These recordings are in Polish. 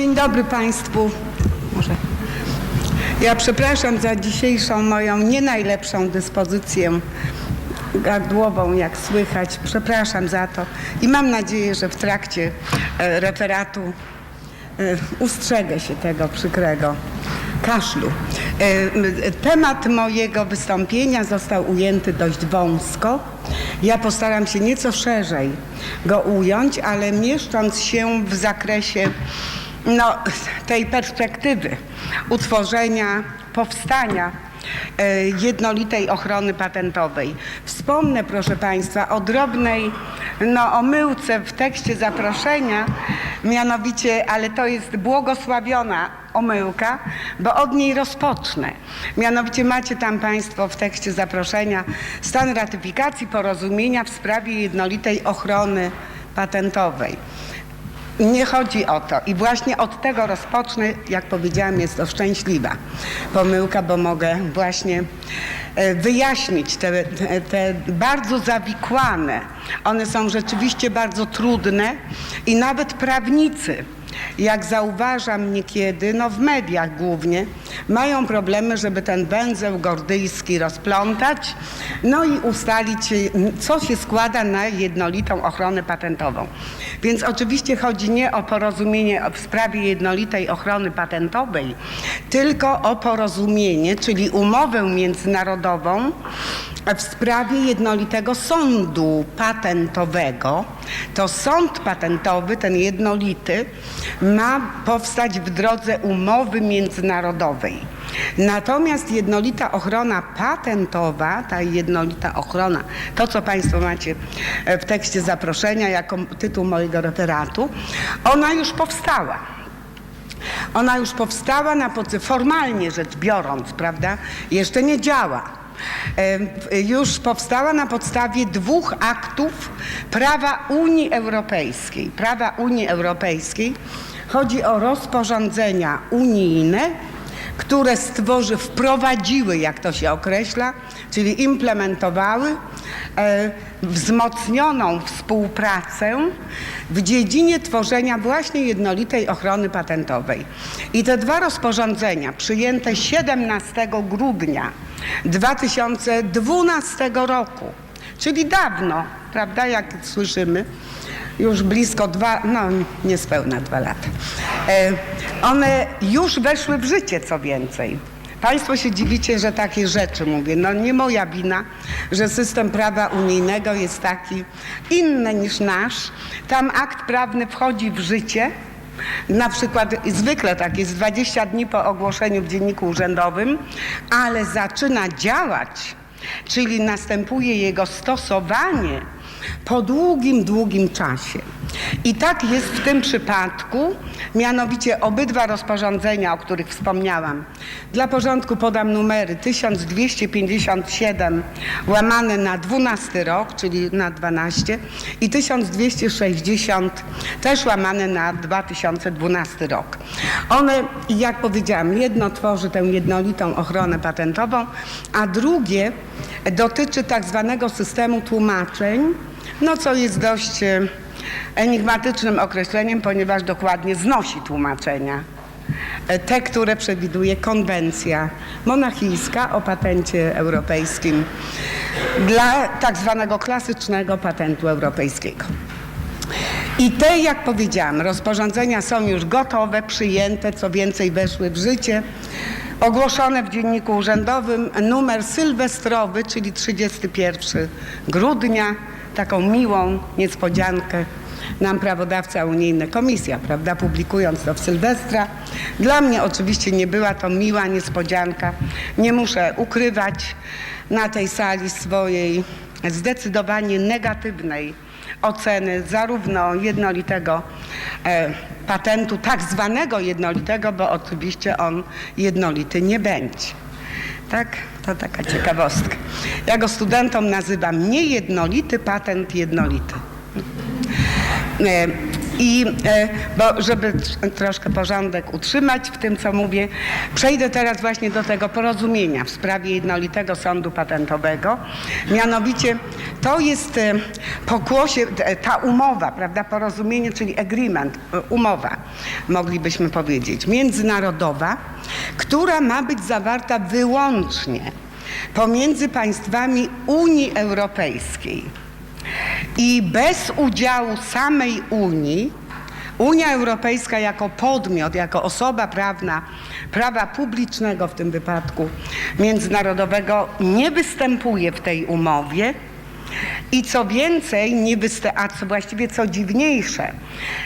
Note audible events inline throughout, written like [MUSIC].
Dzień dobry Państwu. Może. Ja przepraszam za dzisiejszą moją nie najlepszą dyspozycję gardłową, jak słychać. Przepraszam za to i mam nadzieję, że w trakcie e, referatu e, ustrzegę się tego przykrego kaszlu. E, Temat mojego wystąpienia został ujęty dość wąsko. Ja postaram się nieco szerzej go ująć, ale mieszcząc się w zakresie no, tej perspektywy utworzenia, powstania e, jednolitej ochrony patentowej. Wspomnę, proszę Państwa, o drobnej no, omyłce w tekście zaproszenia, mianowicie, ale to jest błogosławiona omyłka, bo od niej rozpocznę. Mianowicie macie tam Państwo w tekście zaproszenia stan ratyfikacji porozumienia w sprawie jednolitej ochrony patentowej. Nie chodzi o to. I właśnie od tego rozpocznę, jak powiedziałam, jest to szczęśliwa pomyłka, bo mogę właśnie e, wyjaśnić te, te, te bardzo zawikłane, one są rzeczywiście bardzo trudne i nawet prawnicy jak zauważam niekiedy, no w mediach głównie, mają problemy, żeby ten węzeł gordyjski rozplątać, no i ustalić, co się składa na jednolitą ochronę patentową. Więc oczywiście chodzi nie o porozumienie w sprawie jednolitej ochrony patentowej, tylko o porozumienie, czyli umowę międzynarodową w sprawie jednolitego sądu patentowego. To sąd patentowy, ten jednolity, ma powstać w drodze umowy międzynarodowej. Natomiast jednolita ochrona patentowa, ta jednolita ochrona, to co Państwo macie e, w tekście zaproszenia jako tytuł mojego referatu, ona już powstała. Ona już powstała na podstawie, formalnie rzecz biorąc, prawda, jeszcze nie działa. Już powstała na podstawie dwóch aktów prawa Unii Europejskiej. Prawa Unii Europejskiej chodzi o rozporządzenia unijne, które stworzy, wprowadziły, jak to się określa, czyli implementowały e, wzmocnioną współpracę w dziedzinie tworzenia właśnie jednolitej ochrony patentowej. I te dwa rozporządzenia przyjęte 17 grudnia 2012 roku, czyli dawno, prawda, jak słyszymy, już blisko dwa, no niespełna dwa lata. E, one już weszły w życie, co więcej. Państwo się dziwicie, że takie rzeczy mówię. No nie moja wina, że system prawa unijnego jest taki inny niż nasz. Tam akt prawny wchodzi w życie. Na przykład zwykle tak jest 20 dni po ogłoszeniu w Dzienniku Urzędowym, ale zaczyna działać, czyli następuje jego stosowanie po długim, długim czasie. I tak jest w tym przypadku, mianowicie obydwa rozporządzenia, o których wspomniałam. Dla porządku podam numery 1257 łamane na 12 rok, czyli na 12 i 1260 też łamane na 2012 rok. One, jak powiedziałam, jedno tworzy tę jednolitą ochronę patentową, a drugie dotyczy tak zwanego systemu tłumaczeń, no co jest dość e, enigmatycznym określeniem, ponieważ dokładnie znosi tłumaczenia. E, Te, które przewiduje konwencja monachijska o patencie europejskim dla tak zwanego klasycznego patentu europejskiego. I te, jak powiedziałam, rozporządzenia są już gotowe, przyjęte, co więcej weszły w życie, ogłoszone w Dzienniku Urzędowym, numer sylwestrowy, czyli 31 grudnia, taką miłą niespodziankę nam prawodawca unijny, komisja, prawda, publikując to w Sylwestra. Dla mnie oczywiście nie była to miła niespodzianka. Nie muszę ukrywać na tej sali swojej zdecydowanie negatywnej oceny zarówno jednolitego e, patentu, tak zwanego jednolitego, bo oczywiście on jednolity nie będzie. Tak, to taka ciekawostka. Ja go studentom nazywam niejednolity patent jednolity. E, I e, bo żeby tr- troszkę porządek utrzymać w tym, co mówię, przejdę teraz właśnie do tego porozumienia w sprawie jednolitego sądu patentowego. Mianowicie to jest e, pokłosie, t- ta umowa, prawda, porozumienie, czyli agreement, e, umowa, moglibyśmy powiedzieć, międzynarodowa, która ma być zawarta wyłącznie pomiędzy państwami Unii Europejskiej. I bez udziału samej Unii, Unia Europejska jako podmiot, jako osoba prawna prawa publicznego w tym wypadku międzynarodowego nie występuje w tej umowie. I co więcej, nie wysta- a co właściwie co dziwniejsze,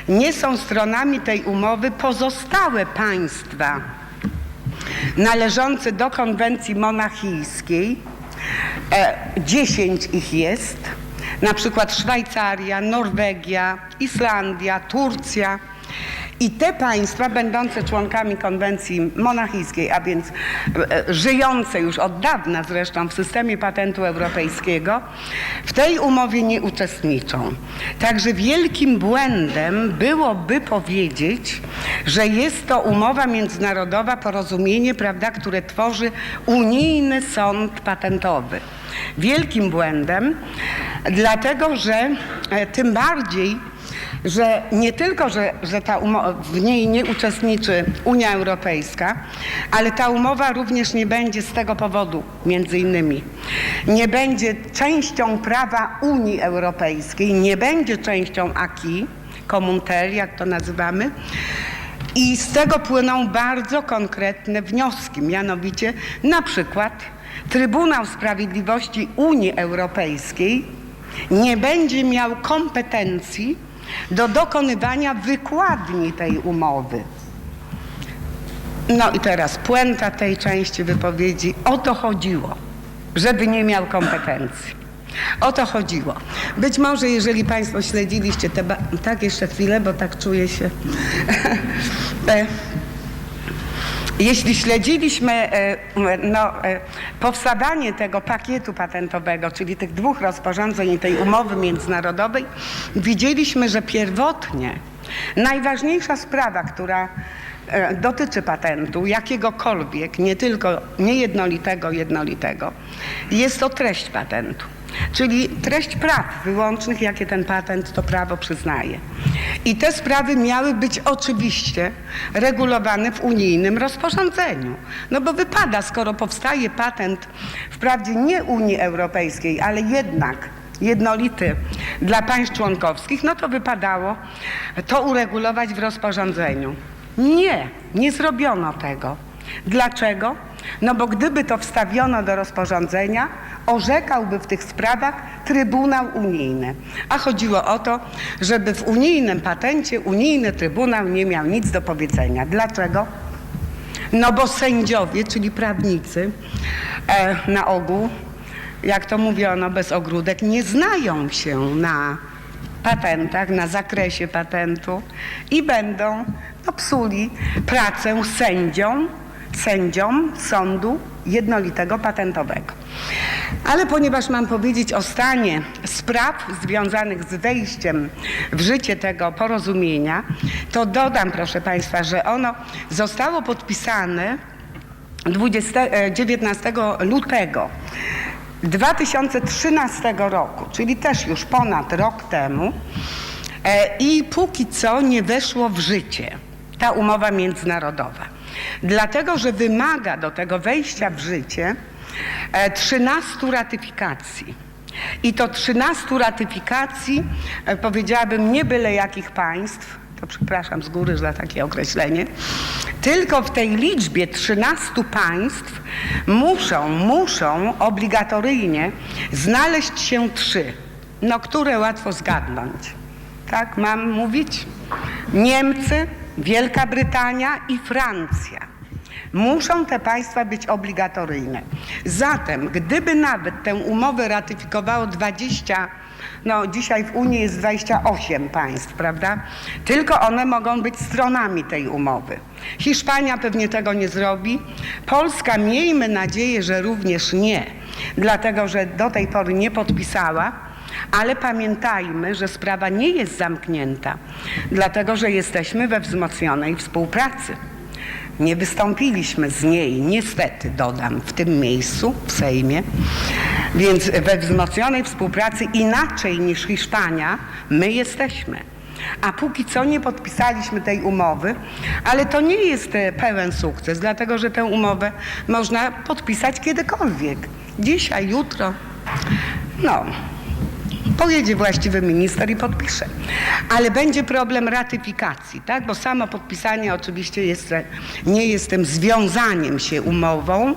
nie są stronami tej umowy pozostałe państwa należące do konwencji monachijskiej. E, Dziesięć ich jest, na przykład Szwajcaria, Norwegia, Islandia, Turcja. I te państwa będące członkami konwencji monachijskiej, a więc e, e, żyjące już od dawna zresztą w systemie patentu europejskiego, w tej umowie nie uczestniczą. Także wielkim błędem byłoby powiedzieć, że jest to umowa międzynarodowa, porozumienie, prawda, które tworzy unijny sąd patentowy. Wielkim błędem, dlatego że e, tym bardziej że nie tylko, że, że ta w niej nie uczestniczy Unia Europejska, ale ta umowa również nie będzie z tego powodu, między innymi, nie będzie częścią prawa Unii Europejskiej, nie będzie częścią acquis, communautaire, jak to nazywamy, i z tego płyną bardzo konkretne wnioski, mianowicie na przykład Trybunał Sprawiedliwości Unii Europejskiej nie będzie miał kompetencji do dokonywania wykładni tej umowy. No i teraz puenta tej części wypowiedzi. O to chodziło, żeby nie miał kompetencji. O to chodziło. Być może, jeżeli Państwo śledziliście te. Tak, jeszcze chwilę, bo tak czuję się. [LAUGHS] Jeśli śledziliśmy e, no, e, powstawanie tego pakietu patentowego, czyli tych dwóch rozporządzeń i tej umowy międzynarodowej, widzieliśmy, że pierwotnie najważniejsza sprawa, która e, dotyczy patentu, jakiegokolwiek, nie tylko niejednolitego, jednolitego, jest to treść patentu. Czyli treść praw wyłącznych, jakie ten patent to prawo przyznaje. I te sprawy miały być oczywiście regulowane w unijnym rozporządzeniu. No bo wypada, skoro powstaje patent wprawdzie nie Unii Europejskiej, ale jednak jednolity dla państw członkowskich, no to wypadało to uregulować w rozporządzeniu. Nie, nie zrobiono tego. Dlaczego? No bo gdyby to wstawiono do rozporządzenia, orzekałby w tych sprawach Trybunał Unijny. A chodziło o to, żeby w unijnym patencie unijny Trybunał nie miał nic do powiedzenia. Dlaczego? No bo sędziowie, czyli prawnicy, e, na ogół, jak to mówiono bez ogródek, nie znają się na patentach, na zakresie patentu i będą no, psuli pracę sędziom, sędziom sądu jednolitego patentowego. Ale ponieważ mam powiedzieć o stanie spraw związanych z wejściem w życie tego porozumienia, to dodam, proszę Państwa, że ono zostało podpisane 20, e, 19 lutego 2013 roku, czyli też już ponad rok temu e, i póki co nie weszło w życie ta umowa międzynarodowa. Dlatego, że wymaga do tego wejścia w życie e, 13 ratyfikacji. I to 13 ratyfikacji, e, powiedziałabym, nie byle jakich państw, to przepraszam z góry za takie określenie, tylko w tej liczbie 13 państw muszą, muszą obligatoryjnie znaleźć się trzy, no które łatwo zgadnąć. Tak, mam mówić? Niemcy, Wielka Brytania i Francja. Muszą te państwa być obligatoryjne. Zatem, gdyby nawet tę umowę ratyfikowało 20, no dzisiaj w Unii jest 28 państw, prawda? Tylko one mogą być stronami tej umowy. Hiszpania pewnie tego nie zrobi. Polska, miejmy nadzieję, że również nie, dlatego że do tej pory nie podpisała ale pamiętajmy, że sprawa nie jest zamknięta, dlatego że jesteśmy we wzmocnionej współpracy. Nie wystąpiliśmy z niej, niestety dodam, w tym miejscu, w Sejmie, więc we wzmocnionej współpracy inaczej niż Hiszpania my jesteśmy. A póki co nie podpisaliśmy tej umowy, ale to nie jest e, pełen sukces, dlatego że tę umowę można podpisać kiedykolwiek. Dzisiaj, jutro. No, pojedzie właściwy minister i podpisze. Ale będzie problem ratyfikacji, tak? Bo samo podpisanie oczywiście jest, nie jest tym związaniem się umową.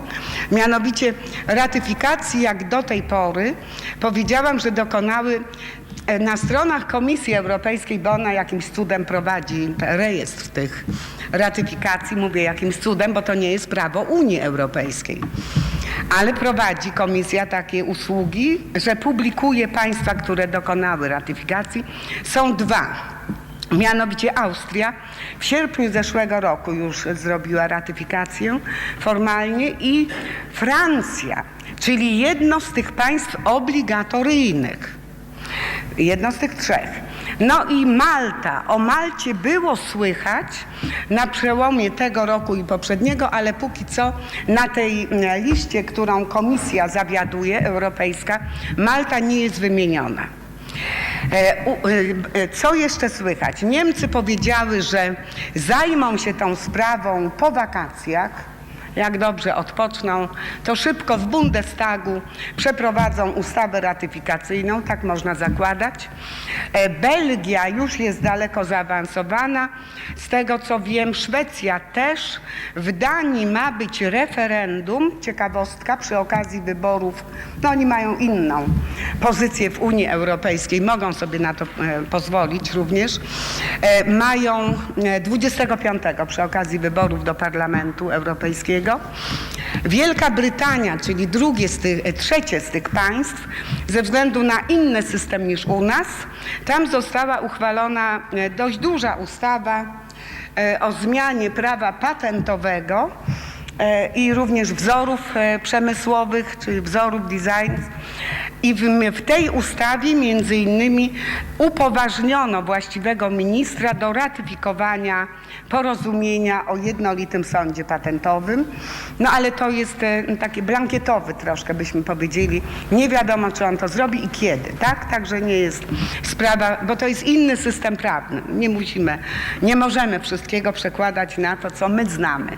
Mianowicie ratyfikacji jak do tej pory powiedziałam, że dokonały e, na stronach Komisji Europejskiej, bo ona jakimś cudem prowadzi rejestr tych ratyfikacji, mówię jakimś cudem, bo to nie jest prawo Unii Europejskiej ale prowadzi komisja takie usługi, że publikuje państwa, które dokonały ratyfikacji. Są dwa. Mianowicie Austria w sierpniu zeszłego roku już zrobiła ratyfikację formalnie i Francja, czyli jedno z tych państw obligatoryjnych. Jedno z tych trzech. No i Malta. O Malcie było słychać na przełomie tego roku i poprzedniego, ale póki co na tej e, liście, którą komisja zawiaduje, europejska, Malta nie jest wymieniona. E, e, Co jeszcze słychać? Niemcy powiedziały, że zajmą się tą sprawą po wakacjach. Jak dobrze odpoczną, to szybko w Bundestagu przeprowadzą ustawę ratyfikacyjną, tak można zakładać. E, Belgia już jest daleko zaawansowana. Z tego co wiem, Szwecja też. W Danii ma być referendum, ciekawostka, przy okazji wyborów. No oni mają inną pozycję w Unii Europejskiej, mogą sobie na to e, pozwolić również. E, mają e, 25 przy okazji wyborów do Parlamentu Europejskiego. Wielka Brytania, czyli drugie z tych, e, trzecie z tych państw, ze względu na inny system niż u nas, tam została uchwalona e, dość duża ustawa e, o zmianie prawa patentowego i również wzorów przemysłowych, czyli wzorów design. I w, w tej ustawie między innymi upoważniono właściwego ministra do ratyfikowania porozumienia o jednolitym sądzie patentowym. No ale to jest e, taki blankietowy troszkę byśmy powiedzieli. Nie wiadomo, czy on to zrobi i kiedy, tak? Także nie jest sprawa, bo to jest inny system prawny. Nie musimy, nie możemy wszystkiego przekładać na to, co my znamy.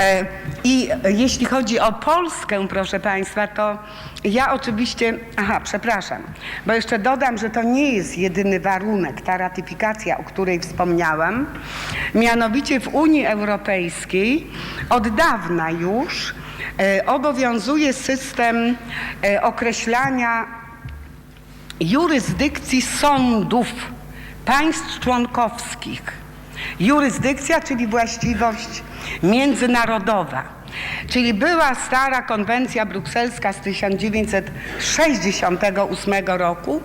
E, I jeśli chodzi o Polskę, proszę Państwa, to ja oczywiście, aha, przepraszam, bo jeszcze dodam, że to nie jest jedyny warunek, ta ratyfikacja, o której wspomniałam. Mianowicie w Unii Europejskiej od dawna już e, obowiązuje system e, określania jurysdykcji sądów państw członkowskich. Jurysdykcja, czyli właściwość międzynarodowa. Czyli była stara konwencja brukselska z 1968 roku.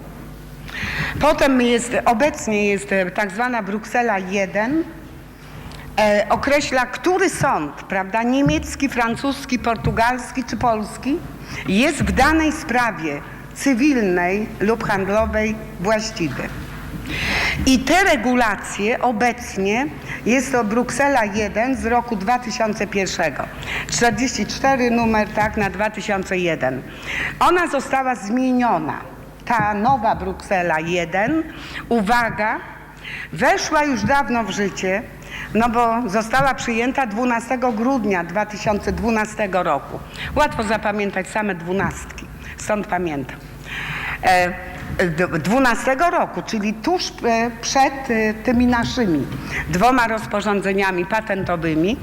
Potem jest, obecnie jest e, tak zwana Bruksela 1, e, określa, który sąd, prawda, niemiecki, francuski, portugalski czy polski, jest w danej sprawie cywilnej lub handlowej właściwy. I te regulacje obecnie jest to Bruksela 1 z roku 2001, 44 numer tak na 2001. Ona została zmieniona. Ta nowa Bruksela 1, uwaga, weszła już dawno w życie, no bo została przyjęta 12 grudnia 2012 roku. Łatwo zapamiętać same dwunastki, stąd pamiętam. E, 12 roku, czyli tuż e, przed e, tymi naszymi dwoma rozporządzeniami patentowymi.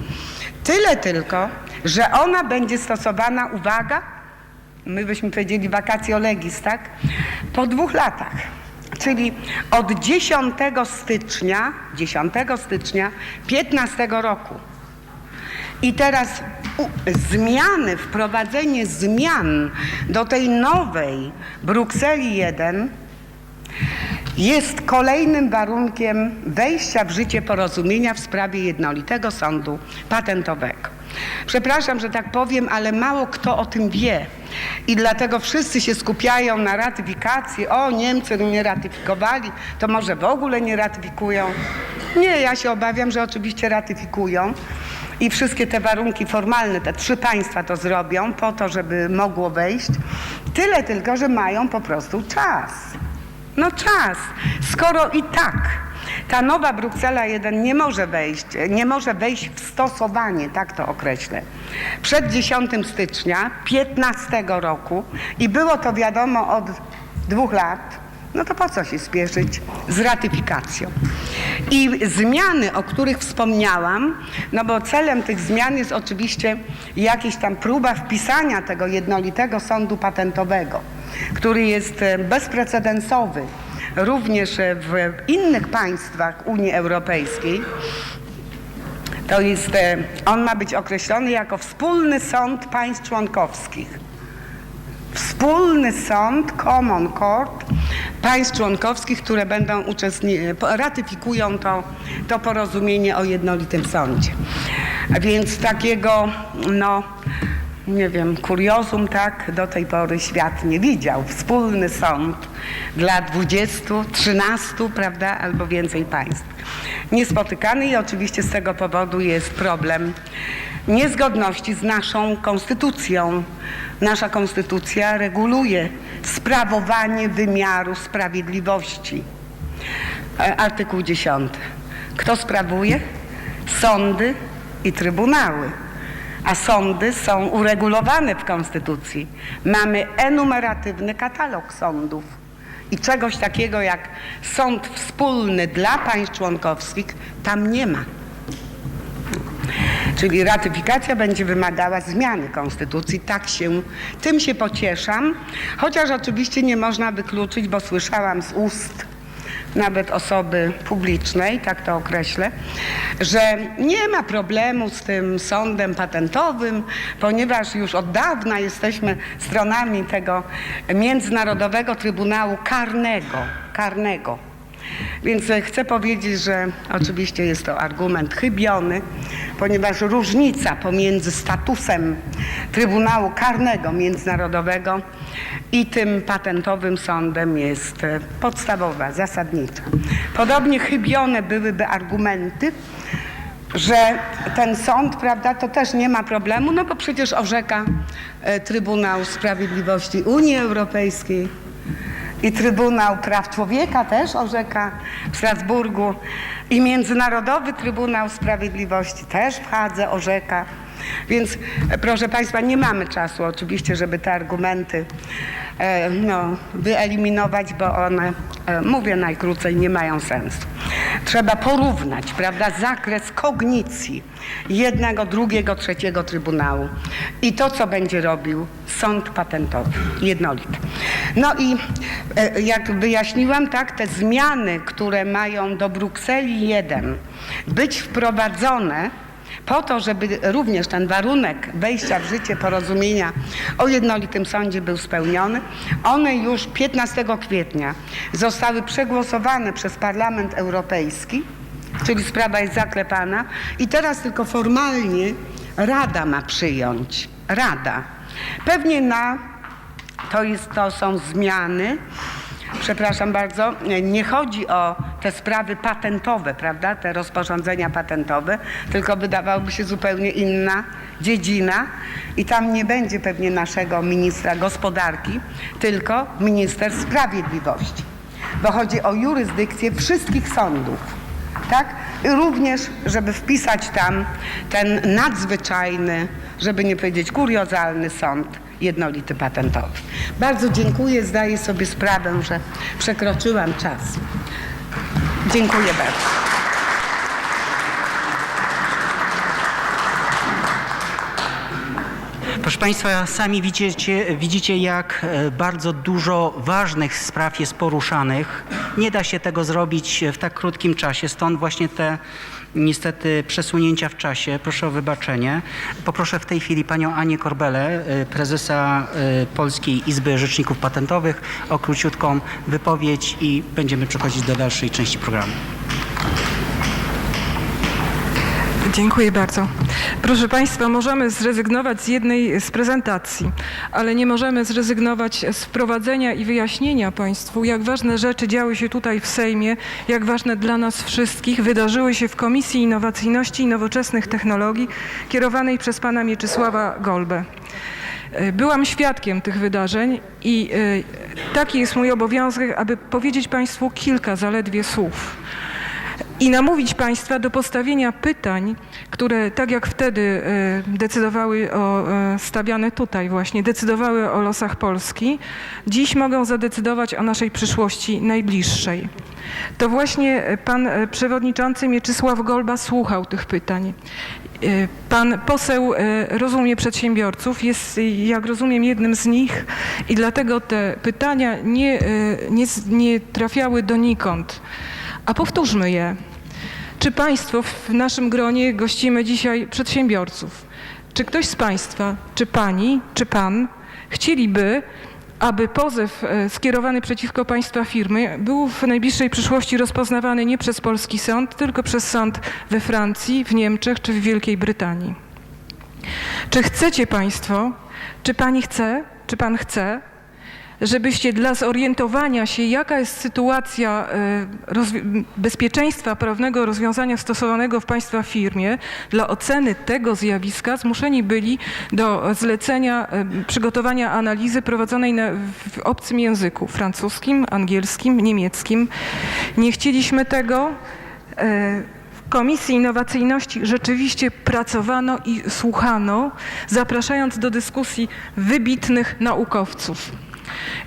Tyle tylko, że ona będzie stosowana, uwaga, my byśmy powiedzieli vacatio legis, tak? Po dwóch latach. Czyli od 10 stycznia, 10 stycznia 15 roku. I teraz zmiany, wprowadzenie zmian do tej nowej Brukseli 1 jest kolejnym warunkiem wejścia w życie porozumienia w sprawie jednolitego sądu patentowego. Przepraszam, że tak powiem, ale mało kto o tym wie. I dlatego wszyscy się skupiają na ratyfikacji. O, Niemcy nie ratyfikowali, to może w ogóle nie ratyfikują. Nie, ja się obawiam, że oczywiście ratyfikują. I wszystkie te warunki formalne, te trzy państwa to zrobią po to, żeby mogło wejść. Tyle tylko, że mają po prostu czas. No czas. Skoro i tak ta nowa Bruksela 1 nie może wejść, nie może wejść w stosowanie, tak to określę, przed 10 stycznia 15 roku i było to wiadomo od dwóch lat, no to po co się spieszyć z ratyfikacją? I zmiany, o których wspomniałam, no bo celem tych zmian jest oczywiście jakaś tam próba wpisania tego jednolitego sądu patentowego, który jest e, bezprecedensowy również e, w innych państwach Unii Europejskiej. To jest, e, on ma być określony jako wspólny sąd państw członkowskich wspólny sąd, common court, państw członkowskich, które będą ratyfikują to, to porozumienie o jednolitym sądzie. Więc takiego, no, nie wiem, kuriozum, tak, do tej pory świat nie widział. Wspólny sąd dla 20, 13, prawda, albo więcej państw. Niespotykany i oczywiście z tego powodu jest problem niezgodności z naszą konstytucją. Nasza konstytucja reguluje sprawowanie wymiaru sprawiedliwości. E, Artykuł 10. Kto sprawuje? Sądy i trybunały. A sądy są uregulowane w konstytucji. Mamy enumeratywny katalog sądów. I czegoś takiego jak sąd wspólny dla państw członkowskich tam nie ma. Czyli ratyfikacja będzie wymagała zmiany konstytucji. Tak się, tym się pocieszam, chociaż oczywiście nie można wykluczyć, bo słyszałam z ust nawet osoby publicznej, tak to określę, że nie ma problemu z tym sądem patentowym, ponieważ już od dawna jesteśmy stronami tego Międzynarodowego Trybunału Karnego. karnego. Więc e, chcę powiedzieć, że oczywiście jest to argument chybiony, ponieważ różnica pomiędzy statusem Trybunału Karnego Międzynarodowego i tym patentowym sądem jest e, podstawowa, zasadnicza. Podobnie chybione byłyby argumenty, że ten sąd, prawda, to też nie ma problemu, no bo przecież orzeka e, Trybunał Sprawiedliwości Unii Europejskiej, i Trybunał Praw Człowieka też orzeka w Strasburgu i Międzynarodowy Trybunał Sprawiedliwości też w Hadze orzeka. Więc e, proszę Państwa, nie mamy czasu oczywiście, żeby te argumenty e, no, wyeliminować, bo one, e, mówię najkrócej, nie mają sensu. Trzeba porównać, prawda, zakres kognicji jednego, drugiego, trzeciego Trybunału i to, co będzie robił sąd patentowy, jednolity. No i jak wyjaśniłam, tak, te zmiany, które mają do Brukseli 1 być wprowadzone, po to, żeby również ten warunek wejścia w życie porozumienia o jednolitym sądzie był spełniony, one już 15 kwietnia zostały przegłosowane przez Parlament Europejski, czyli sprawa jest zaklepana i teraz tylko formalnie Rada ma przyjąć. Rada. Pewnie na, to, jest, to są zmiany, przepraszam bardzo, nie chodzi o te sprawy patentowe, prawda, te rozporządzenia patentowe, tylko wydawałoby się zupełnie inna dziedzina. I tam nie będzie pewnie naszego ministra gospodarki, tylko minister sprawiedliwości, bo chodzi o jurysdykcję wszystkich sądów, tak? I również, żeby wpisać tam ten nadzwyczajny, żeby nie powiedzieć kuriozalny sąd jednolity patentowy. Bardzo dziękuję, zdaję sobie sprawę, że przekroczyłam czas. Dziękuję bardzo. Proszę Państwa, sami widzicie, widzicie, jak e, bardzo dużo ważnych spraw jest poruszanych. Nie da się tego zrobić w tak krótkim czasie, stąd właśnie te niestety przesunięcia w czasie. Proszę o wybaczenie. Poproszę w tej chwili panią Anię Korbelę, e, prezesa e, Polskiej Izby Rzeczników Patentowych, o króciutką wypowiedź i będziemy przechodzić do dalszej części programu. Dziękuję bardzo. Proszę Państwa, możemy zrezygnować z jednej z prezentacji, ale nie możemy zrezygnować z wprowadzenia i wyjaśnienia Państwu, jak ważne rzeczy działy się tutaj w Sejmie, jak ważne dla nas wszystkich wydarzyły się w Komisji Innowacyjności i Nowoczesnych Technologii kierowanej przez Pana Mieczysława Golbę. E, Byłam świadkiem tych wydarzeń i e, taki jest mój obowiązek, aby powiedzieć Państwu kilka zaledwie słów i namówić Państwa do postawienia pytań, które tak jak wtedy e, decydowały o, e, stawiane tutaj właśnie, decydowały o losach Polski, dziś mogą zadecydować o naszej przyszłości najbliższej. To właśnie pan e, przewodniczący Mieczysław Golba słuchał tych pytań. Pan poseł rozumie przedsiębiorców, jest, jak rozumiem, jednym z nich i dlatego te pytania nie, nie, nie trafiały donikąd. A powtórzmy je. Czy Państwo w naszym gronie gościmy dzisiaj przedsiębiorców? Czy ktoś z Państwa, czy Pani, czy Pan chcieliby, aby pozew e, skierowany przeciwko Państwa firmy był w najbliższej przyszłości rozpoznawany nie przez polski sąd, tylko przez sąd we Francji, w Niemczech czy w Wielkiej Brytanii? Czy chcecie Państwo, czy Pani chce, czy Pan chce, żebyście dla zorientowania się, jaka jest sytuacja e, bezpieczeństwa prawnego rozwiązania stosowanego w Państwa firmie, dla oceny tego zjawiska zmuszeni byli do zlecenia e, przygotowania analizy prowadzonej na, w obcym języku, francuskim, angielskim, niemieckim. Nie chcieliśmy tego. E, Komisji Innowacyjności rzeczywiście pracowano i słuchano, zapraszając do dyskusji wybitnych naukowców.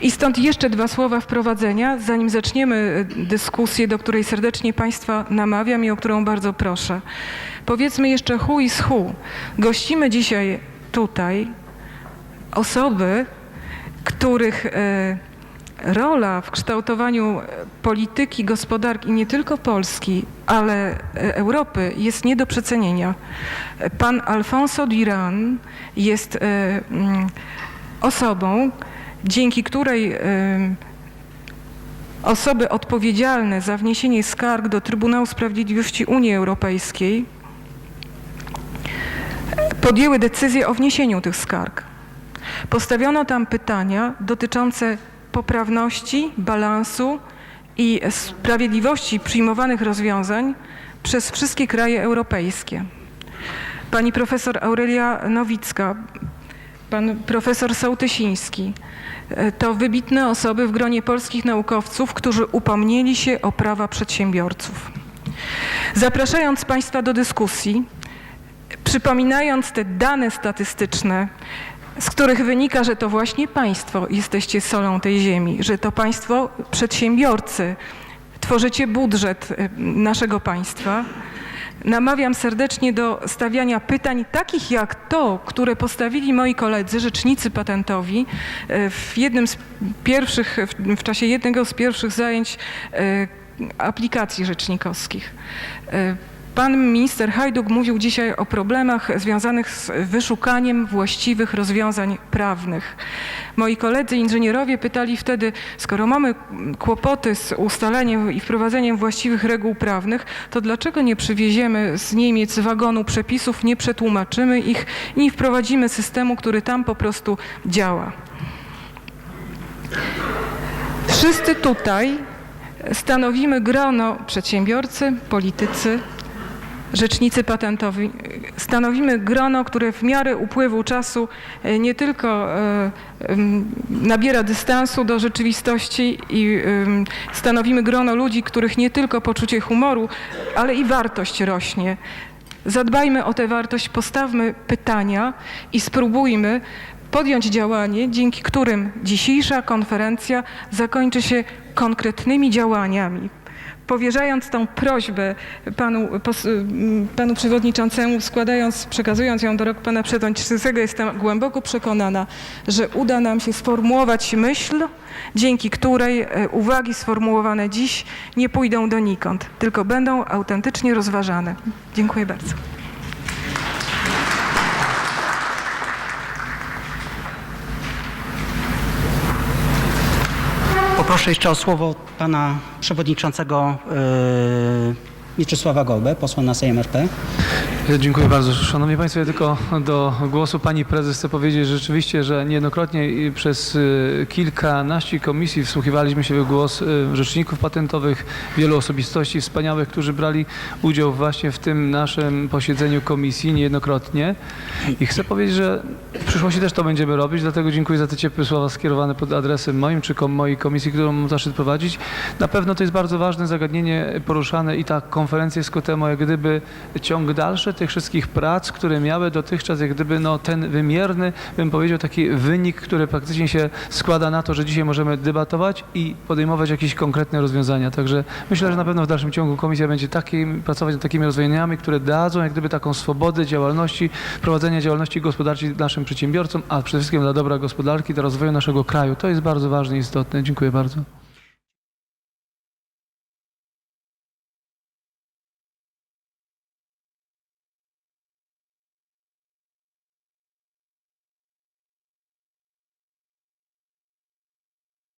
I stąd jeszcze dwa słowa wprowadzenia, zanim zaczniemy e, dyskusję, do której serdecznie Państwa namawiam i o którą bardzo proszę. Powiedzmy jeszcze hu i z hu. Gościmy dzisiaj tutaj osoby, których e, rola w kształtowaniu e, polityki gospodarki nie tylko Polski, ale Europy jest nie do przecenienia. Pan Alfonso Duran jest mm, osobą, dzięki której osoby odpowiedzialne za wniesienie skarg do Trybunału Sprawiedliwości Unii Europejskiej podjęły decyzję o wniesieniu tych skarg. Postawiono tam pytania dotyczące poprawności, balansu i sprawiedliwości przyjmowanych rozwiązań przez wszystkie kraje europejskie. Pani profesor Aurelia Nowicka, pan profesor Sołtysiński to wybitne osoby w gronie polskich naukowców, którzy upomnieli się o prawa przedsiębiorców. Zapraszając Państwa do dyskusji, przypominając te dane statystyczne, z których wynika, że to właśnie Państwo jesteście solą tej ziemi, że to Państwo, przedsiębiorcy, tworzycie budżet y, naszego państwa. Namawiam serdecznie do stawiania pytań takich jak to, które postawili moi koledzy, rzecznicy patentowi y, w jednym z pierwszych, w- czasie jednego z pierwszych zajęć y, aplikacji rzecznikowskich. Pan minister Hajduk mówił dzisiaj o problemach związanych z wyszukaniem właściwych rozwiązań prawnych. Moi koledzy inżynierowie pytali wtedy, skoro mamy kłopoty z ustaleniem i wprowadzeniem właściwych reguł prawnych, to dlaczego nie przywieziemy z Niemiec wagonu przepisów, nie przetłumaczymy ich i nie wprowadzimy systemu, który tam po prostu działa. Wszyscy tutaj stanowimy grono przedsiębiorcy, politycy, rzecznicy patentowi. Stanowimy grono, które w miarę upływu czasu e, nie tylko e, nabiera dystansu do rzeczywistości i stanowimy grono ludzi, których nie tylko poczucie humoru, ale i wartość rośnie. Zadbajmy o tę wartość, postawmy pytania i spróbujmy podjąć działanie, dzięki którym dzisiejsza konferencja zakończy się konkretnymi działaniami powierzając tą prośbę panu, panu przewodniczącemu, składając, przekazując ją do roku pana przewodniczącego, jestem głęboko przekonana, że uda nam się sformułować myśl, dzięki której e, uwagi sformułowane dziś nie pójdą donikąd, tylko będą autentycznie rozważane. Dziękuję bardzo. Poproszę jeszcze o słowo pana przewodniczącego yy, Mieczysława Golbę, posła na Sejm RP. Dziękuję bardzo. Szanowni Państwo, ja tylko do głosu Pani Prezes chcę powiedzieć rzeczywiście, że niejednokrotnie przez y, kilkanaście komisji wsłuchiwaliśmy się w głos y, rzeczników patentowych, wielu osobistości wspaniałych, którzy brali udział właśnie w tym naszym posiedzeniu komisji niejednokrotnie. I chcę powiedzieć, że w przyszłości też to będziemy robić, dlatego dziękuję za te ciepłe słowa skierowane pod adresem moim czy kom, mojej komisji, którą mam zaszczyt prowadzić. Na pewno to jest bardzo ważne zagadnienie poruszane i ta konferencja jest ku temu, jak gdyby ciąg dalszy tych wszystkich prac, które miały dotychczas, jak gdyby no, ten wymierny, bym powiedział, taki wynik, który praktycznie się składa na to, że dzisiaj możemy debatować i podejmować jakieś konkretne rozwiązania. Także myślę, że na pewno w dalszym ciągu komisja będzie takim, pracować nad takimi rozwiązaniami, które dadzą jak gdyby taką swobodę działalności, prowadzenia działalności gospodarczej naszym przedsiębiorcom, a przede wszystkim dla dobra gospodarki, dla rozwoju naszego kraju. To jest bardzo ważne i istotne. Dziękuję bardzo.